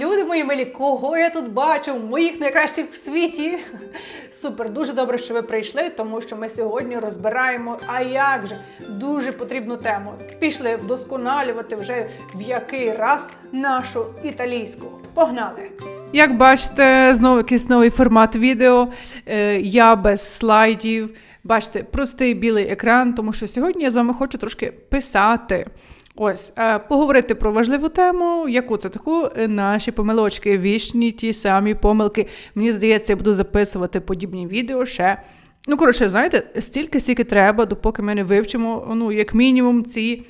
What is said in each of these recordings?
люди мої милі, кого я тут бачу? Моїх найкращих в світі. Супер, дуже добре, що ви прийшли, тому що ми сьогодні розбираємо, а як же дуже потрібну тему. Пішли вдосконалювати вже в який раз нашу італійську. Погнали! Як бачите, знову якийсь новий формат відео. Е, Я без слайдів. Бачите, простий білий екран, тому що сьогодні я з вами хочу трошки писати. Ось, е, поговорити про важливу тему, яку це таку Е, наші помилочки, вічні ті самі помилки. Мені здається, я буду записувати подібні відео ще. Ну, коротше, знаєте, стільки, скільки треба, допоки ми не вивчимо, ну, як мінімум, ці.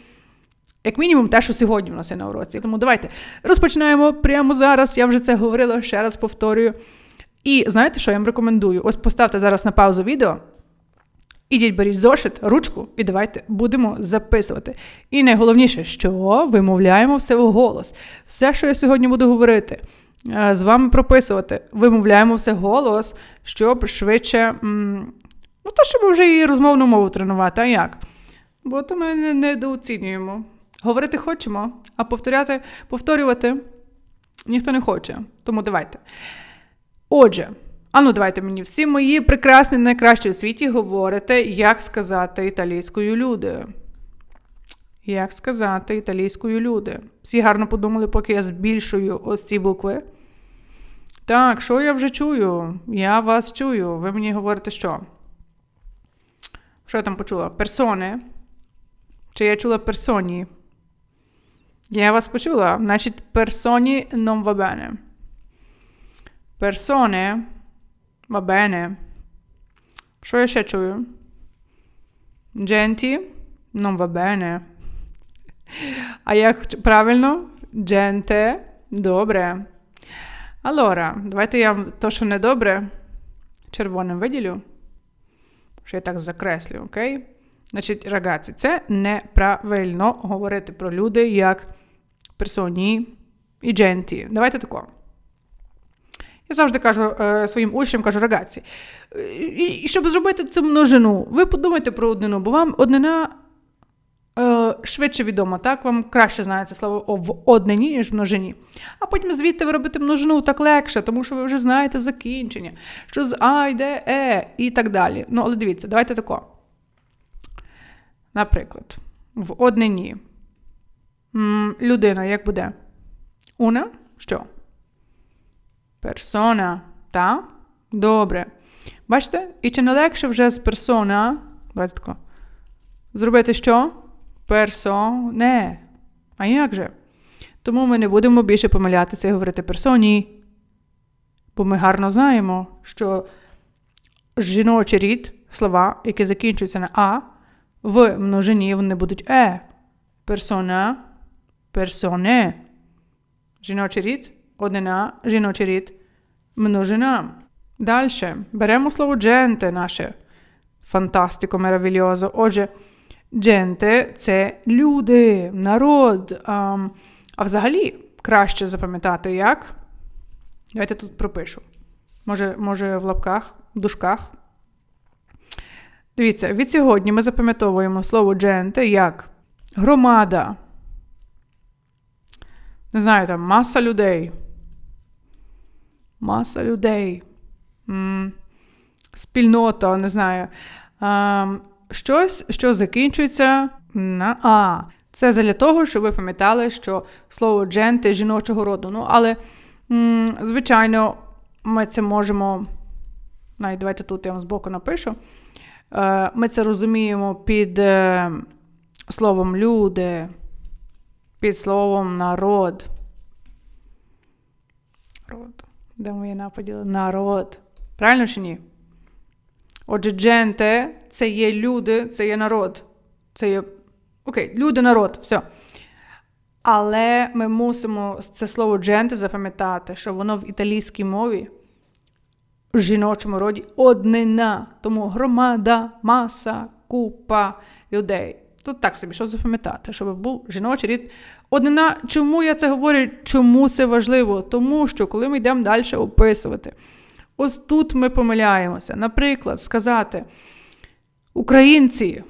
Як мінімум, те, що сьогодні в нас є на уроці. Тому давайте розпочинаємо прямо зараз. Я вже це говорила, ще раз повторюю. І знаєте, що я вам рекомендую? Ось поставте зараз на паузу відео. Ідіть, беріть зошит, ручку, і давайте будемо записувати. І найголовніше, що вимовляємо все вголос. Все, що я сьогодні буду говорити, е, з вами прописувати, вимовляємо все голос, щоб швидше. Ну, та щоб вже і розмовну мову тренувати, а як? Бо то ми не- недооцінюємо. Говорити хочемо, а повторяти, повторювати ніхто не хоче. Тому давайте. Отже, ану, давайте мені всі мої прекрасні, найкращі у світі говорите, як сказати італійською люди. Як сказати італійською люди. Всі гарно подумали, поки я збільшую ось ці букви. Так, що я вже чую? Я вас чую. Ви мені говорите, що? Що я там почула? Персони. Чи я чула персоні? Я вас почула. Значить, персоні non va bene. Персони va bene. Що я ще чую? Дженті non va bene. А як правильно? Дженте. Добре. Allora, давайте я то, що не добре, червоним виділю. Що я так закреслю, окей? Значить, рагаці, це неправильно говорити про люди як персоні і дженті. Давайте тако. Я завжди кажу е, своїм учням, кажу, рагаці, е, і, щоб зробити цю множину, ви подумайте про однину, бо вам однина е, швидше відома, так? Вам краще знається слово в однині, ніж в множині. А потім звідти ви робите множину так легше, тому що ви вже знаєте закінчення, що з А йде Е і так далі. Ну, але дивіться, давайте тако. Наприклад, в однині. Людина як буде? Уна? Що? Персона. Та? Добре. Бачите? І чи не легше вже з? Давайте тако. Зробити що? Персоне. А як же? Тому ми не будемо більше помилятися і говорити персоні. Бо ми гарно знаємо, що жіночий рід, слова, які закінчуються на А, в множині вони будуть е. Персона, персоне. Жіночий рід, однина, жіночий рід, множина. Далі. Беремо слово дженте наше. Фантастико, меравільозо. Отже, дженте це люди, народ. А, а взагалі краще запам'ятати як. Давайте тут пропишу. Може, може в лапках, в дужках. Дивіться, від сьогодні ми запам'ятовуємо слово дженте як громада. Не знаю, там маса людей. Маса людей. Спільнота, не знаю. Щось, що закінчується на А. Це для того, щоб ви пам'ятали, що слово дженти жіночого роду. Ну, але, звичайно, ми це можемо. Навіть давайте тут я вам збоку напишу. Е, Ми це розуміємо під е, словом люди, під словом народ. Народ. Де моє наподіли? Народ. Правильно чи ні? Отже, дженте це є люди, це є народ. Це є. Окей, люди, народ, все. Але ми мусимо це слово дженте запам'ятати, що воно в італійській мові в жіночому роді однина. Тому громада, маса, купа людей. Тут так собі, що запам'ятати, щоб був жіночий рід. Однина, чому я це говорю? Чому це важливо? Тому що, коли ми йдемо далі описувати, ось тут ми помиляємося. Наприклад, сказати: українці,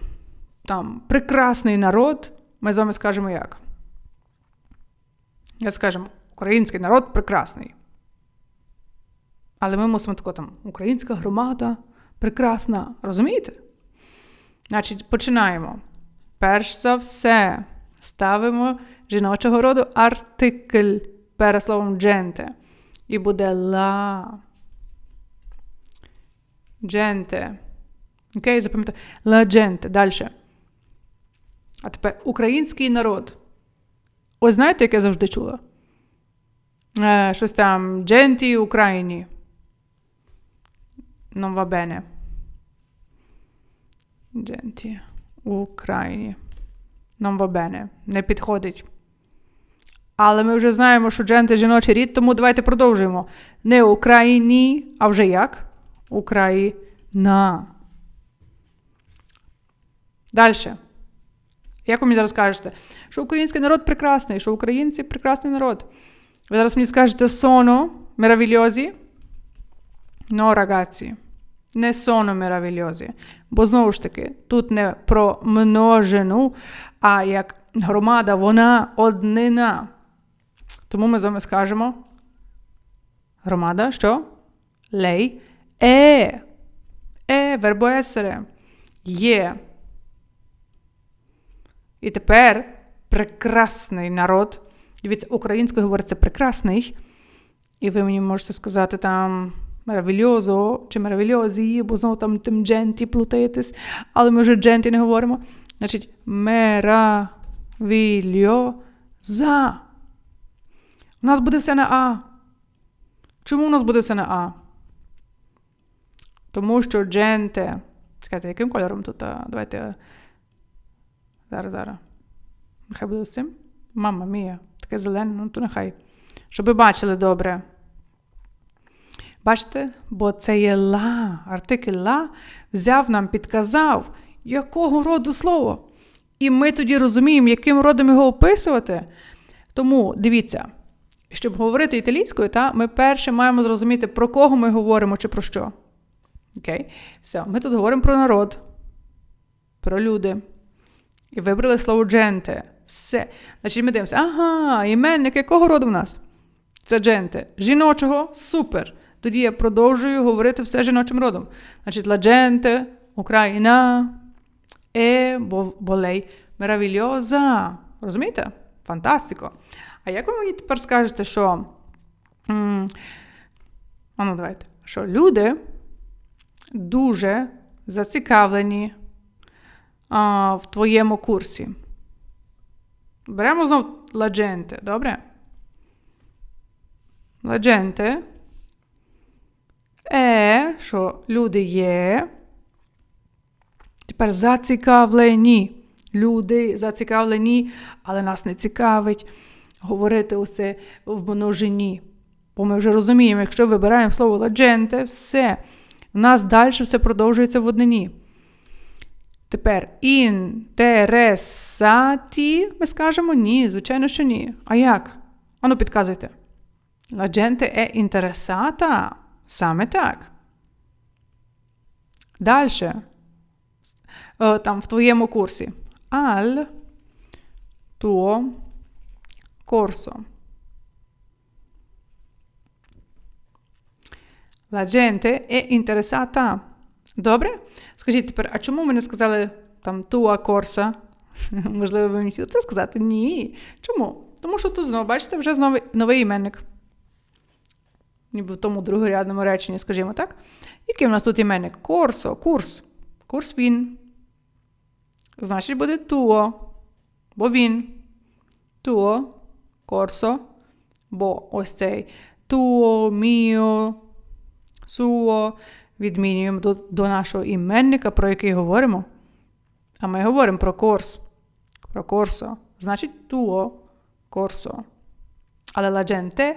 там прекрасний народ, ми з вами скажемо як? Як скажемо, український народ прекрасний. Але ми мусимо тако там українська громада прекрасна. Розумієте? Значить, починаємо. Перш за все, ставимо жіночого роду артикль перед словом дженте. І буде ла. Дженте. Окей, запам'ятайте. Ла дженте. Далі. А тепер український народ. Ось знаєте, як я завжди чула? Е, Щось там дженті Україні. Non va bene. Дженті. Україні. Non va bene. Не підходить. Але ми вже знаємо, що дженти жіночий рід, тому давайте продовжуємо. Не Україні, а вже як? Україна. Далі. Як ви мені зараз кажете, що український народ прекрасний, що українці прекрасний народ. Ви зараз мені скажете sono meravigliosi? No, ragazzi, не sono meravigliosi. Бо знову ж таки, тут не про множину, а як громада, вона однина. Тому ми з вами скажемо. Громада, що? Лей е. Е, вербо есере. Є. І тепер прекрасний народ. Дивіться, українською говориться прекрасний. І ви мені можете сказати там меравільозо чи меравільозі, бо знову там тим дженті плутаєтесь, але ми вже дженті не говоримо. Значить, меравільоза. У нас буде все на А. Чому у нас буде все на А? Тому що дженте. Чекайте, яким кольором тут? Давайте. Зараз, зараз. Нехай буде з цим. Мама мія, таке зелене, ну то нехай. Щоб ви бачили добре. Бачите? Бо це є ла. Артикль ла взяв нам, підказав, якого роду слово. І ми тоді розуміємо, яким родом його описувати. Тому дивіться, щоб говорити італійською, та, ми перше маємо зрозуміти, про кого ми говоримо чи про що. Окей? Все, ми тут говоримо про народ, про люди. І вибрали слово дженте. Все. Значить, ми дивимося, ага, іменник якого роду в нас? Це дженте. Жіночого супер. Тоді я продовжую говорити все жіночим родом. Значить, la gente, Україна, е, болей, меравільоза. Розумієте? Фантастико. А як ви мені тепер скажете, що. М- а ну, давайте. Що люди дуже зацікавлені а, в твоєму курсі. Беремо знову gente, добре? Gente е, що люди є. Тепер зацікавлені. Люди зацікавлені, але нас не цікавить говорити усе в множині. Бо ми вже розуміємо, якщо вибираємо слово ладженте, все. У нас далі все продовжується в однині. Тепер інтересаті, ми скажемо ні, звичайно, що ні. А як? Ану, підказуйте. Gente è interessata. Саме так. Далі. Там в твоєму курсі. Al tuo corso. La gente è interessata. Добре? Скажіть тепер, а чому ми не сказали там tua corsa? Можливо, ви мені хотіли сказати? Ні. Чому? Тому що тут знову, бачите, вже знову новий іменник ніби в тому другорядному реченні, скажімо так. Який в нас тут іменник? Корсо, курс. Курс він. Значить, буде туо, бо він. Туо, корсо, бо ось цей туо, міо, суо. Відмінюємо до, до нашого іменника, про який говоримо. А ми говоримо про корс. Про корсо. Значить, туо, корсо. Але la gente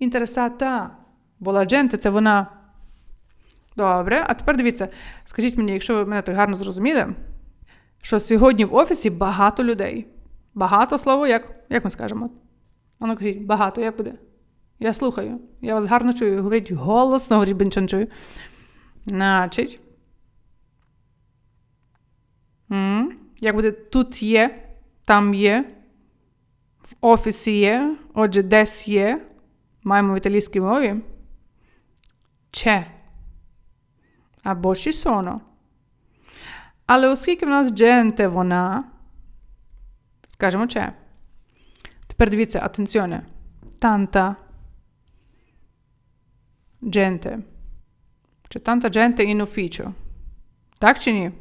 interessata Бо ладженте це вона. Добре, а тепер дивіться, скажіть мені, якщо ви мене так гарно зрозуміли, що сьогодні в офісі багато людей. Багато слово, як як ми скажемо? Ану, кажіть, багато, як буде? Я слухаю, я вас гарно чую. Говоріть голосно, говоріть, бо нічого не чую. Значить. М-м, як буде тут є, там є, в офісі є. Отже, десь є. Маємо в італійській мові. C'è. Або ci sono. Але оскільки в нас gente вона, скажемо c'è. Тепер дивіться, атенціоне. Танта. Gente. Чи танта gente in ufficio. Так чи ні?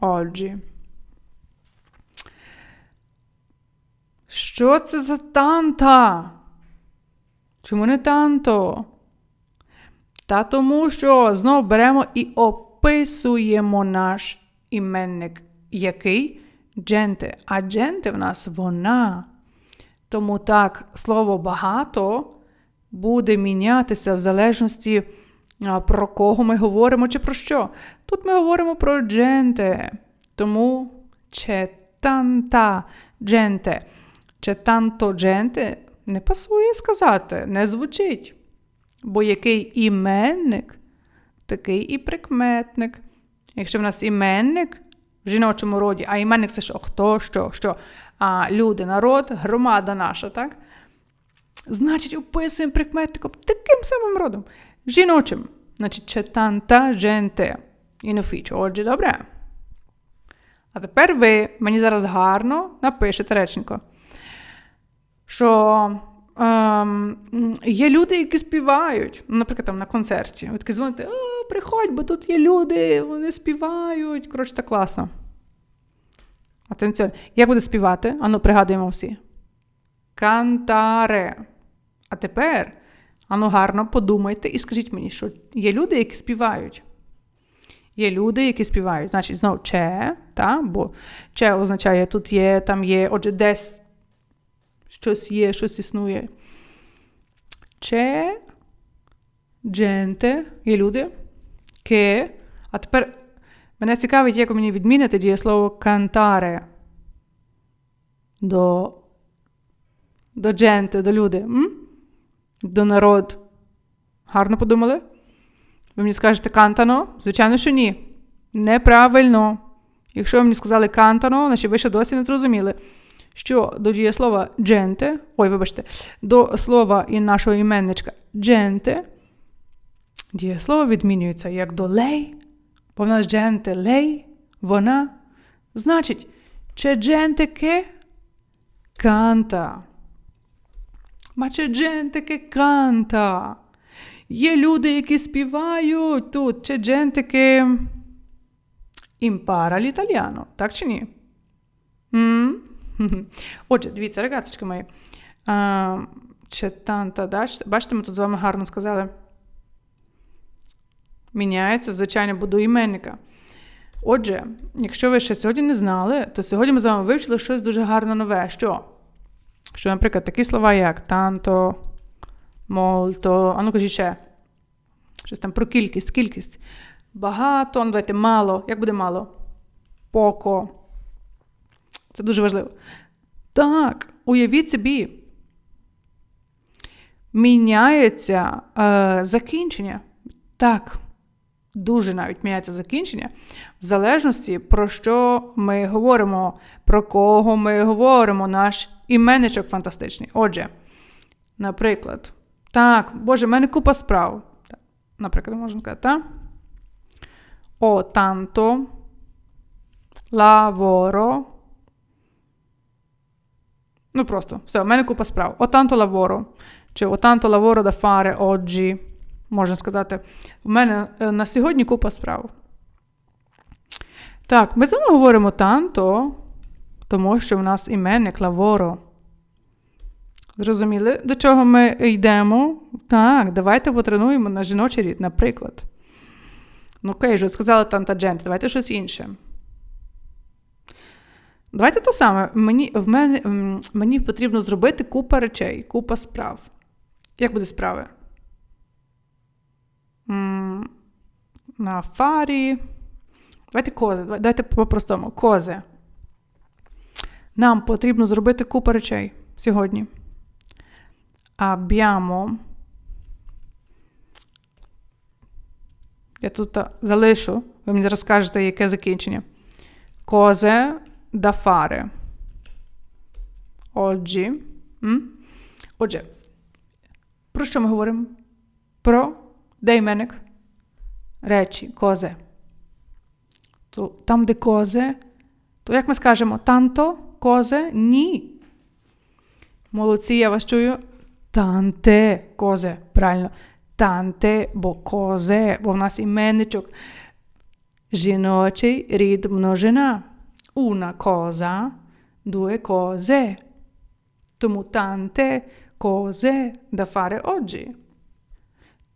Oggi. Що це за танта? Чому не танто? Та тому що знову беремо і описуємо наш іменник. Який? Дженте. А дженте в нас вона. Тому так, слово багато буде мінятися в залежності, про кого ми говоримо чи про що. Тут ми говоримо про дженте. Тому gente. C'è tanto gente не пасує сказати, не звучить. Бо який іменник, такий і прикметник. Якщо в нас іменник в жіночому роді, а іменник це що? Хто, що, що? А люди, народ, громада наша, так? Значить, описуємо прикметником таким самим родом. Жіночим. Значить, tanta gente in. Отже, добре. А тепер ви мені зараз гарно напишете реченько, що ем, є люди, які співають, наприклад, там на концерті. Ви такі дзвоните, о, приходь, бо тут є люди, вони співають. Коротше, так класно. Атенціон. Як буде співати? Ану, пригадуємо всі. Кантаре. А тепер, ану, гарно подумайте і скажіть мені, що є люди, які співають. Є люди, які співають. Значить, знову че, та? бо че означає тут є, там є, отже, десь щось є, щось існує. Че, дженте, є люди. Ке. А тепер мене цікавить, як мені відмінити дієслово кантаре до до дженте, до люди. М? До народ. Гарно подумали? Ви мені скажете кантано? Звичайно, що ні. Неправильно. Якщо ви мені сказали кантано, значить ви ще досі не зрозуміли, що до дієслова дженте, ой, вибачте, до слова і нашого іменничка дженте, дієслово відмінюється як до лей, бо в нас дженте лей, вона. Значить, че дженте ке канта. Ma c'è gente che canta. Є люди, які співають тут. C'è gente che impara l'italiano. Так чи ні? М? Отже, дивіться, регацечки мої. А, tanta, да? Бачите, ми тут з вами гарно сказали. Міняється, звичайно, буду іменника. Отже, якщо ви ще сьогодні не знали, то сьогодні ми з вами вивчили щось дуже гарне нове. Що? Що, наприклад, такі слова, як танто, молто, а ну кажіть ще. Щось там про кількість, кількість. Багато, ну давайте мало. Як буде мало? Поко. Це дуже важливо. Так, уявіть собі. Міняється е, закінчення. Так, дуже навіть міняється закінчення, в залежності, про що ми говоримо, про кого ми говоримо, наш іменничок фантастичний. Отже, наприклад, так, Боже, в мене купа справ. Наприклад, можна сказати, так? О танто lavoro. Ну, просто, все, в мене купа справ. О tanto lavoro. Чи о tanto lavoro da fare oggi. Можна сказати, в мене на сьогодні купа справ. Так, ми з вами говоримо танто, тому що в нас іменник лаворо. Зрозуміли, до чого ми йдемо? Так, давайте потренуємо на жіночий рід, наприклад. Ну, окей, вже сказала танта джент, давайте щось інше. Давайте то саме. Мені в мене, мені потрібно зробити купа речей, купа справ. Як буде справи? На фарі. Давайте кози. Давайте по-простому. Кози. Нам потрібно зробити купу речей сьогодні. Abbiamo. Я тут залишу. Ви мені розкажете, яке закінчення. Козе да фаре. Oggi. М? Отже, про що ми говоримо? Про де іменник? Речі, козе. То, там, де козе, то як ми скажемо, танто, козе? Ні. Молодці, я вас чую. Танте козе. Правильно. Танте, бо козе, бо в нас іменничок. Жіночий рід множина. Una cosa, due cose. Тому танте козе да фаре oggi.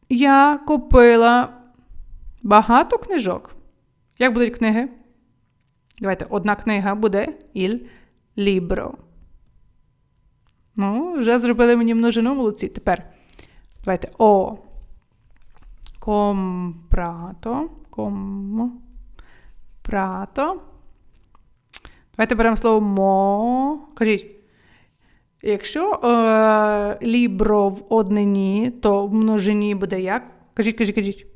Я купила багато книжок. Як будуть книги? Давайте, одна книга буде il libro. Ну, вже зробили мені множину молодці. Тепер давайте о. Comprato. Comprato. Давайте беремо слово мо. Кажіть. Якщо е, лібро в однині, то в множині буде як? Кажіть, кажіть, кажіть.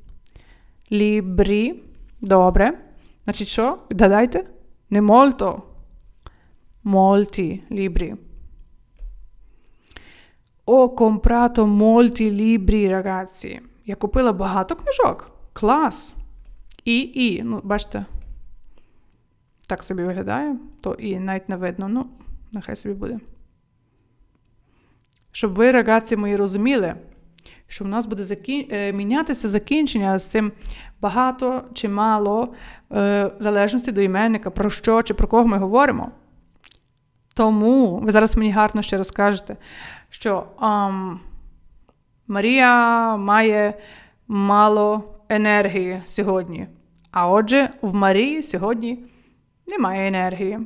Лібрі. Добре. Значить, що? Відгадайте? Не мольто. Мольті лібрі. О, компрато мольті лібрі, ragazzi. Я купила багато книжок. Клас. І, і, ну, бачите, так собі виглядає, то і навіть не видно. Ну, нехай собі буде. Щоб ви, ragazzi, мої, розуміли, що в нас буде закін... е, мінятися закінчення з цим багато чи мало, е, в залежності до іменника, про що чи про кого ми говоримо. Тому ви зараз мені гарно ще розкажете, що ам, Марія має мало енергії сьогодні. А отже, в Марії сьогодні немає енергії.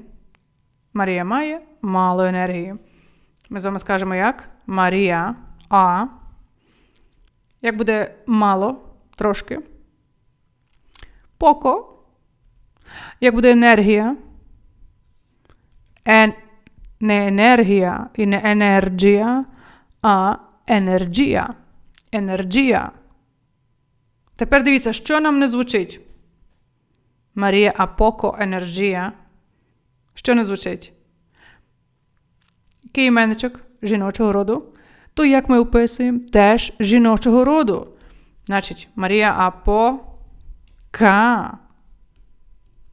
Марія має мало енергії. Ми з вами скажемо як? Марія А. Як буде мало трошки. Поко. Як буде енергія? Ен... Не енергія і не енергія, а енергія. Енергія. Тепер дивіться, що нам не звучить. Марія а поко енергія. Що не звучить? Іменничок жіночого роду? То як ми описуємо? Теж жіночого роду. Значить, Марія Апо Ка.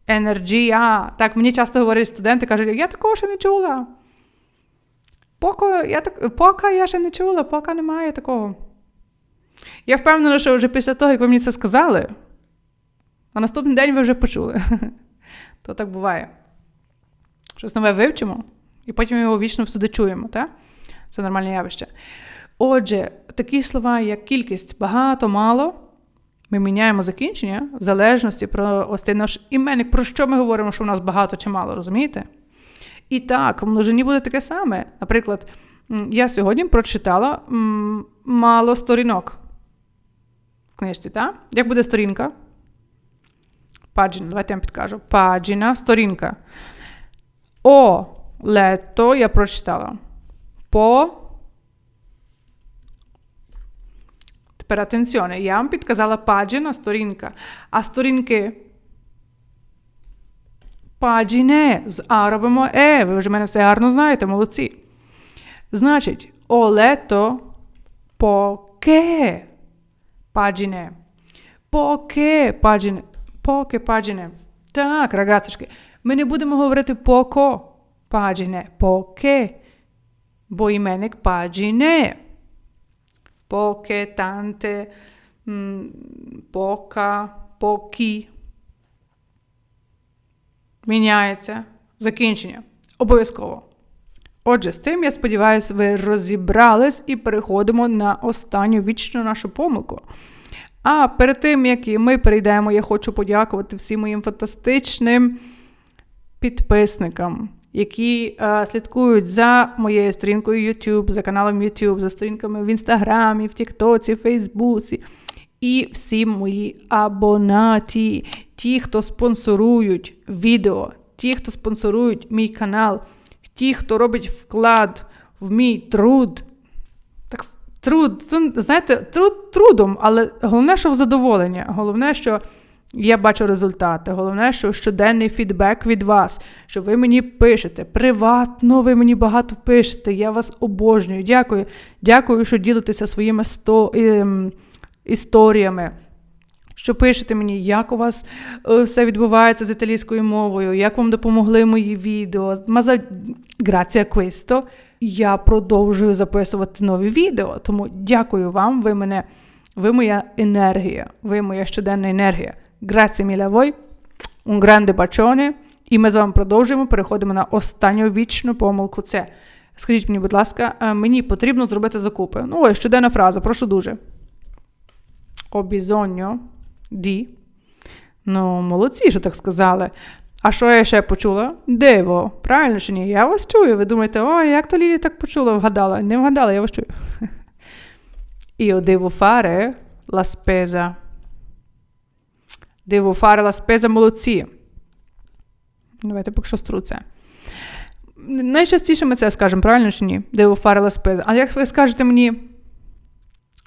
Енергія. Так, мені часто говорять студенти, кажуть, я такого ще не чула. Поко, я так, пока я ще не чула, поки немає такого. Я впевнена, що вже після того, як ви мені це сказали, на наступний день ви вже почули. То так буває. Щось нове вивчимо, і потім його вічно всюди чуємо, так? Це нормальне явище. Отже, такі слова, як кількість багато, мало, ми міняємо закінчення в залежності про ось цей наш іменник, про що ми говоримо, що в нас багато чи мало, розумієте? І так, в множині буде таке саме. Наприклад, я сьогодні прочитала мало сторінок в книжці, так? Як буде сторінка? Паджіна, давайте я вам підкажу. Паджіна, сторінка. О, лето я прочитала. По. Тепер атенціоне. Я вам підказала паджіна, сторінка. А сторінки. Паджіне з А робимо Е. Ви вже мене все гарно знаєте, молодці. Значить, о лето поке паджіне. Поке паджіне. Поке паджіне. Так, рагацочки. Ми не будемо говорити поко паджіне. Поке. Бо іменник паджіне. Поке, танте, пока, покі. Міняється закінчення. Обов'язково. Отже, з тим, я сподіваюся, ви розібрались і переходимо на останню вічну нашу помилку. А перед тим, як ми перейдемо, я хочу подякувати всім моїм фантастичним підписникам, які е, слідкують за моєю сторінкою YouTube, за каналом YouTube, за сторінками в Інстаграмі, в Тіктоці, Фейсбуці. І всі мої абонаті, ті, хто спонсорують відео, ті, хто спонсорують мій канал, ті, хто робить вклад в мій труд. Труд, знаєте, труд трудом, але головне, що в задоволення. Головне, що Я бачу результати. Головне, що щоденний фідбек від вас, що ви мені пишете. Приватно, ви мені багато пишете. Я вас обожнюю. Дякую. Дякую, що ділитеся своїми сто, ем, історіями. Що пишете мені, як у вас е, все відбувається з італійською мовою, як вам допомогли мої відео. Маза... Грація questo. Я продовжую записувати нові відео. Тому дякую вам. Ви мене, ви моя енергія, ви моя щоденна енергія. A voi, un grande bacione. І ми з вами продовжуємо. Переходимо на останню вічну помилку. Це скажіть мені, будь ласка, е, мені потрібно зробити закупи. Ну, ось щоденна фраза, прошу дуже. Ho di. Ну, молодці, що так сказали. А що я ще почула? Диво. Правильно чи ні? Я вас чую. Ви думаєте, о, як то Лілі так почула, вгадала. Не вгадала, я вас чую. Io devo fare la spesa. Devo fare spesa молодці. Давайте поки що стру це. Найчастіше ми це скажемо, правильно чи ні? Devo fare spesa. А як ви скажете мені,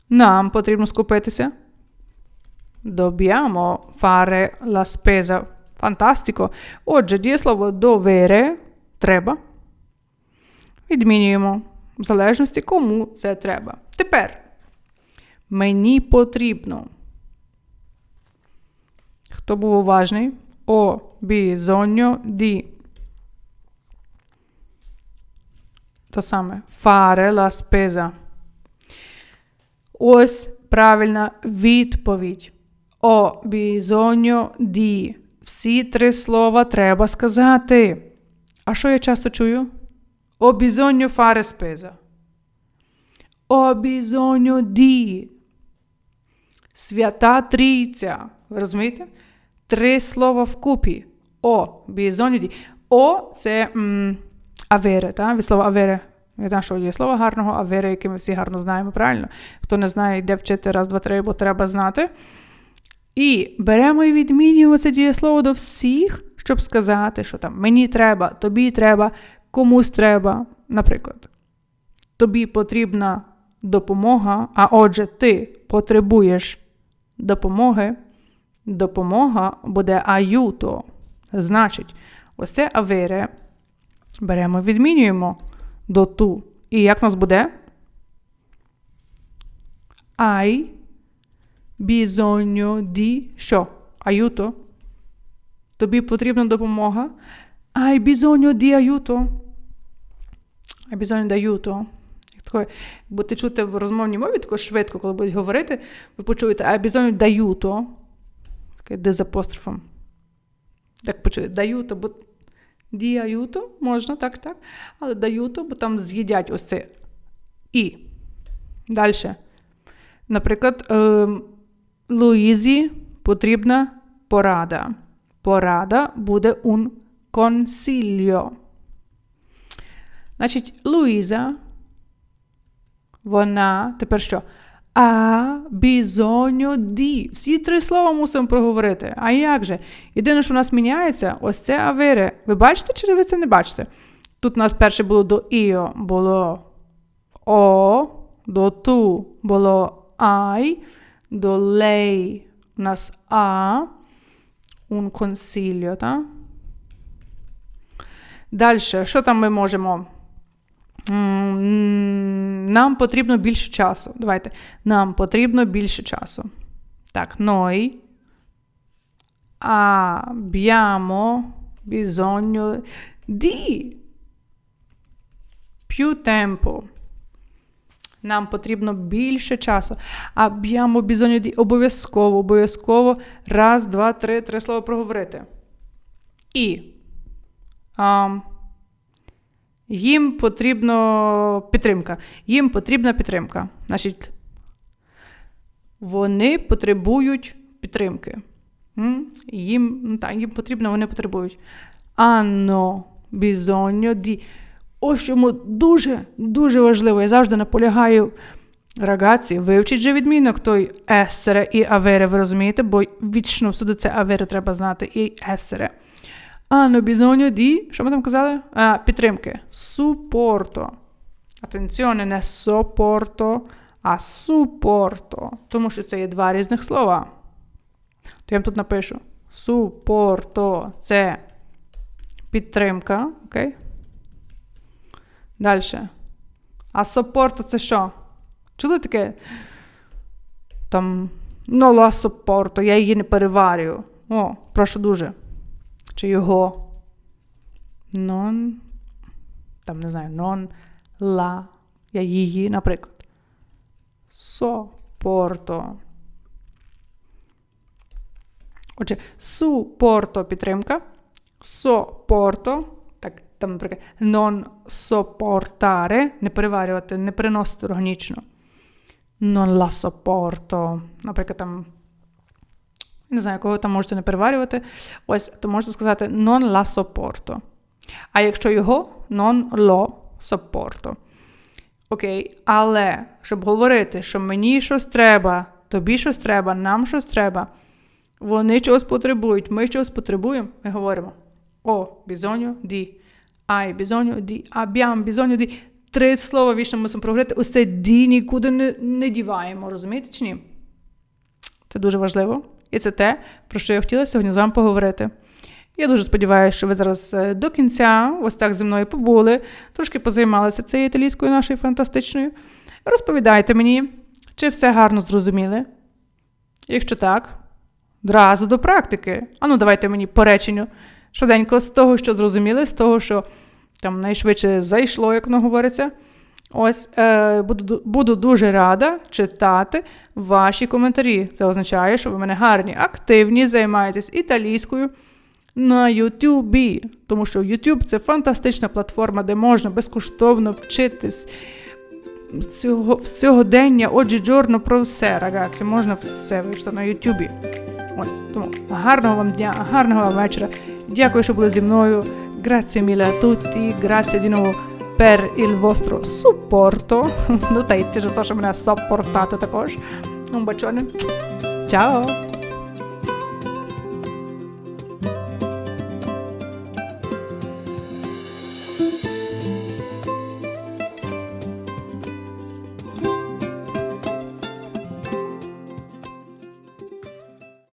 нам потрібно скупитися? Dobbiamo fare la. Фантастико. Отже, дієслово довере треба. Відмінюємо. В залежності, кому це треба. Тепер мені потрібно. Хто був уважний? О bisogno di. То саме fare la spesa. Ось правильна відповідь. О bisogno di. Всі три слова треба сказати. А що я часто чую? Fare spesa. Ho bisogno di. Свята трійця. Ви розумієте? Три слова вкупі. О, bisogno di. О це м, avere, так? від слова avere. Я знаю, що є слово гарного, avere, яке ми всі гарно знаємо, правильно? Хто не знає, йде вчити раз, два, три, бо треба знати. І беремо і відмінюємо це дієслово до всіх, щоб сказати, що там мені треба, тобі треба, комусь треба. Наприклад, тобі потрібна допомога, а отже, ти потребуєш допомоги. Допомога буде аюто. Значить, ось це авире беремо, відмінюємо до ту. І як в нас буде? Ай bisogno di що? Aiuto? Тобі потрібна допомога. Hai bisogno di aiuto. Hai bisogno di aiuto. Таке, будете чути в розмовній мові тако швидко, коли будуть говорити, ви почуєте hai bisogno di aiuto. Таке де з апострофом. Так почуєте, даюто, бо ді аюто, можна, так, так. Але даюто, бо там з'їдять ось це і. Далі. Наприклад, е, Луїзі потрібна порада. Порада буде un consiglio. Значить, Луїза, вона, тепер що? А bisogno di. Всі три слова мусимо проговорити. А як же? Єдине, що у нас міняється, ось це авире. Ви бачите, чи ви це не бачите? Тут у нас перше було до іо, було о, до ту було ай до lei у нас А, un consiglio, так? Далі, що там ми можемо? Нам потрібно більше часу. Давайте. Нам потрібно більше часу. Так, noi abbiamo bisogno di più tempo. Нам потрібно більше часу. Bisogno di обов'язково, обов'язково раз, два, три, три слова проговорити. І а, їм потрібно підтримка. Їм потрібна підтримка. Значить, вони потребують підтримки. Їм, ну, так, їм потрібно, вони потребують. Hanno bisogno di Ось чому дуже-дуже важливо. Я завжди наполягаю рагаці, вивчіть же відмінок той есере і авере, ви розумієте, бо вічно всюди це авере треба знати і есере. Hanno bisogno di, що ми там казали? А, Підтримки. Supporto. Attenzione, не sopporto, а supporto. Тому що це є два різних слова. То я вам тут напишу супорто це підтримка. Окей? Далі. А сопорто це що? Чули таке? Там ну ла сопорто, я її не переварюю. О, прошу дуже. Чи його. Non. Там не знаю, non la. Я її, наприклад. Сопорто. Отже, супорто підтримка. Сопорто. Там, наприклад, non sopportare, не переварювати, не переносити органічно. Non la sopporto. Наприклад, там. Не знаю, кого там можете не переварювати. Ось, то можете сказати non la sopporto. А якщо його non lo sopporto. Окей, але щоб говорити, що мені щось треба, тобі щось треба, нам щось треба, вони чогось потребують, ми чогось потребуємо, ми говоримо о, bisogno di, hai bisogno di, abbiamo bisogno di. Три слова вічно мусимо проговорити. Ось це ді нікуди не, не діваємо, розумієте чи ні? Це дуже важливо. І це те, про що я хотіла сьогодні з вами поговорити. Я дуже сподіваюся, що ви зараз до кінця ось так зі мною побули, трошки позаймалися цією італійською нашою фантастичною. Розповідайте мені, чи все гарно зрозуміли? Якщо так, одразу до практики. Ану, давайте мені по реченню. Швиденько з того, що зрозуміли, з того, що там найшвидше зайшло, як воно говориться. Ось е, буду, буду дуже рада читати ваші коментарі. Це означає, що ви мене гарні, активні, займаєтесь італійською на Ютубі. Тому що YouTube це фантастична платформа, де можна безкоштовно вчитись цього, сьогодення, отже, джорно про все, рагazzi, можна все вивчити на Ютубі. Ось тому гарного вам дня, гарного вам вечора. Дякую, що були зі мною. Grazie mille a tutti, grazie di nuovo per il vostro supporto. Ну та й через те, що мене сопортати також. Un bacione. Ciao!